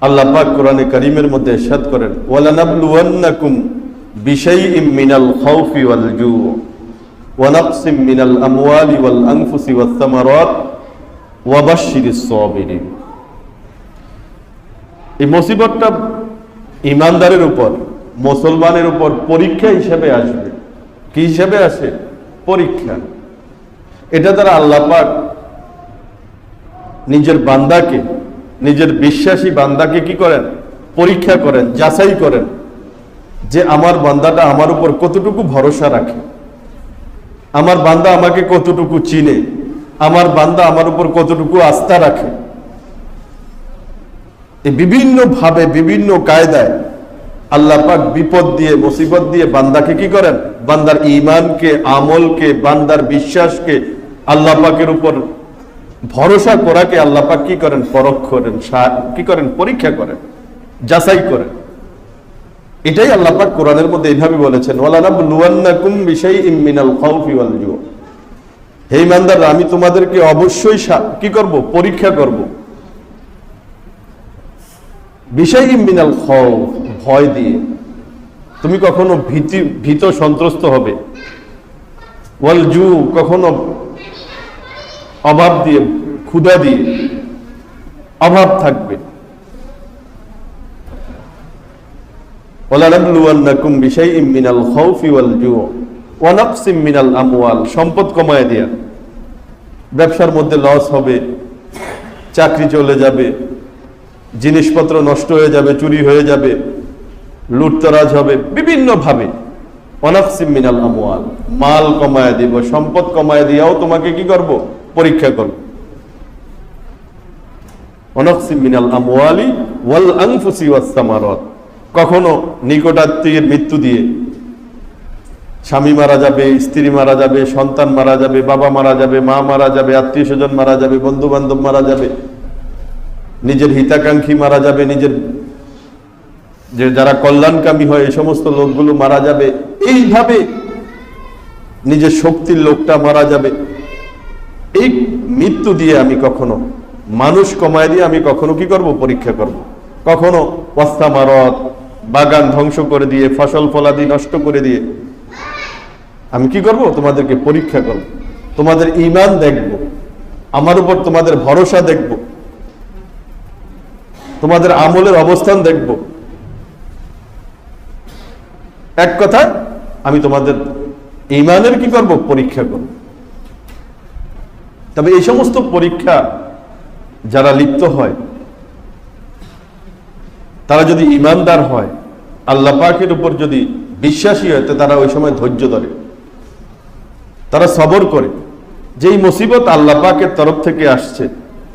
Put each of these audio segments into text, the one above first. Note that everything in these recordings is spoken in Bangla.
আল্লাহ পাক কোরআনে কারিমের মধ্যে ইরশাদ করেন, ওয়ালানাবলুওয়ান্নাকুম বিশাইইম মিনাল খাউফি ওয়াল জু ওয়া নাকসিম মিনাল আমওয়ালি ওয়াল আনফুসি ওয়াস সামারাত, ওয়া বাশশিরিস সাবিরিন. এই মুসিবতটা ইমানদারের উপর, মুসলমানের উপর পরীক্ষা হিসেবে আসবে। কি হিসেবে আসে? পরীক্ষা। এটা দ্বারা আল্লাহ পাক নিজের বান্দাকে নিজের বিশ্বাসী বান্দাকে কি করেন? পরীক্ষা করেন, যাচাই করেন যে আমার বান্দাটা আমার উপর কতটুকু ভরসা রাখে। আমার বান্দা আমাকে কতটুকু চিনে? আমার বান্দা আমার উপর কতটুকু আস্থা রাখে? এই বিভিন্ন ভাবে বিভিন্ন কায়দায় আল্লাহ পাক বিপদ দিয়ে, মুসিবত দিয়ে বান্দাকে কি করেন? বান্দার ইমানকে আমলকে, বান্দার বিশ্বাসকে আল্লাহ পাকের উপর ভরসা করাকে আল্লাহ পাক কি করেন? পরখ করেন কি করেন? পরীক্ষা করেন, যাচাই করেন। এটাই আল্লাহ পাক কোরআনের মধ্যে এইভাবে বলেছেন হে ইমানদাররা, আমি তোমাদেরকে অবশ্যই কি করব? পরীক্ষা করব। বিষয় ইমিনাল ভয় দিয়ে। তুমি কখনো ভীতি, ভীত সন্ত্রস্ত হবে। ওয়াল জু কখনো অভাব দিয়ে, ক্ষুধা দিয়ে, অভাব থাকবে। সম্পদ কমায় দেয়া। ব্যবসার মধ্যে লস হবে, চাকরি চলে যাবে, জিনিসপত্র নষ্ট হয়ে যাবে, চুরি হয়ে যাবে, লুটতরাজ হবে বিভিন্ন ভাবে অনাকসিম মিনাল আমওয়াল, মাল কমায় দিব, সম্পদ কমায় দিয়াও তোমাকে কি করব? পরীক্ষা করো। ওয়াল আনফুসি কখনো নিকটাত্মীয়ের মৃত্যু দিয়ে স্বামী মারা যাবে, স্ত্রী মারা যাবে, সন্তান মারা যাবে, বাবা মারা যাবে, মা মারা যাবে আত্মীয় স্বজন মারা যাবে বন্ধু বান্ধব মারা যাবে, নিজের হিতাকাঙ্ক্ষী মারা যাবে, নিজের যে যারা কল্যাণকামী হয় এই সমস্ত লোকগুলো মারা যাবে। এইভাবে নিজের শক্তির লোকটা মারা যাবে। মৃত্যু দিয়ে আমি কখনো, মানুষ কমায় দিয়ে আমি কখনো কি করব? পরীক্ষা করব। কখনো পস্তা মারত বাগান ধ্বংস করে দিয়ে, ফসল ফলাদি নষ্ট করে দিয়ে। আমি কি করব? তোমাদেরকে পরীক্ষা করব। তোমাদের ইমান দেখব। আমার উপর তোমাদের ভরসা দেখব। তোমাদের আমলের অবস্থান দেখব। এক কথা, আমি তোমাদের ইমানের কি করব? পরীক্ষা করব। তবে এই সমস্ত পরীক্ষা যারা লিপ্ত হয়, তারা যদি ইমানদার হয়, আল্লাহ পাকের উপর যদি বিশ্বাসী হয় তারা ওই সময় ধৈর্য ধরে, তারা সবর করে। যে এই মুসিবত আল্লাহ পাকের তরফ থেকে আসছে,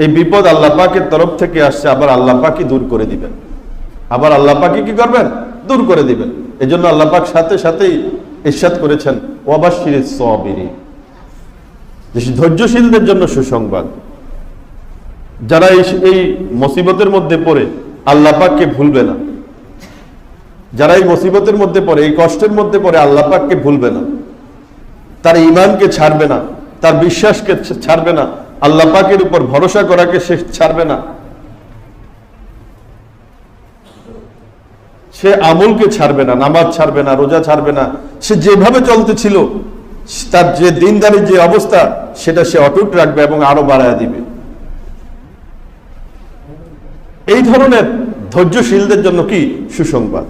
এই বিপদ আল্লাহ পাকের তরফ থেকে আসছে, আবার আল্লাহ পাকই দূর করে দিবেন। আবার আল্লাহ পাকই কি করবেন? দূর করে দিবেন। এই জন্য আল্লাহ পাক সাথে সাথেই ইরশাদ করেছেন ওয়াবাশির সবিরি যে ধৈর্যশীলদের জন্য সুসংবাদ। যারা এই মুসিবতের মধ্যে পড়ে, আল্লাহ পাককে ভুলবে না। যারা এই মুসিবতের মধ্যে পড়ে, এই কষ্টের মধ্যে পড়ে, আল্লাহ পাককে ভুলবে না। তার ইমানকে ছাড়বে না, তার বিশ্বাসকে ছাড়বে না, আল্লাহ পাকের উপর ভরসা করাকে সে ছাড়বে না। সে আমলকে ছাড়বে না, নামাজ ছাড়বে না, রোজা ছাড়বে না। সে যেভাবে চলতে ছিল তার যে দিনদারির যে অবস্থা, সেটা সে অটুট রাখবে এবং আরও বাড়ায় দিবে। এই ধরনের ধৈর্যশীলদের জন্য কি সুসংবাদ?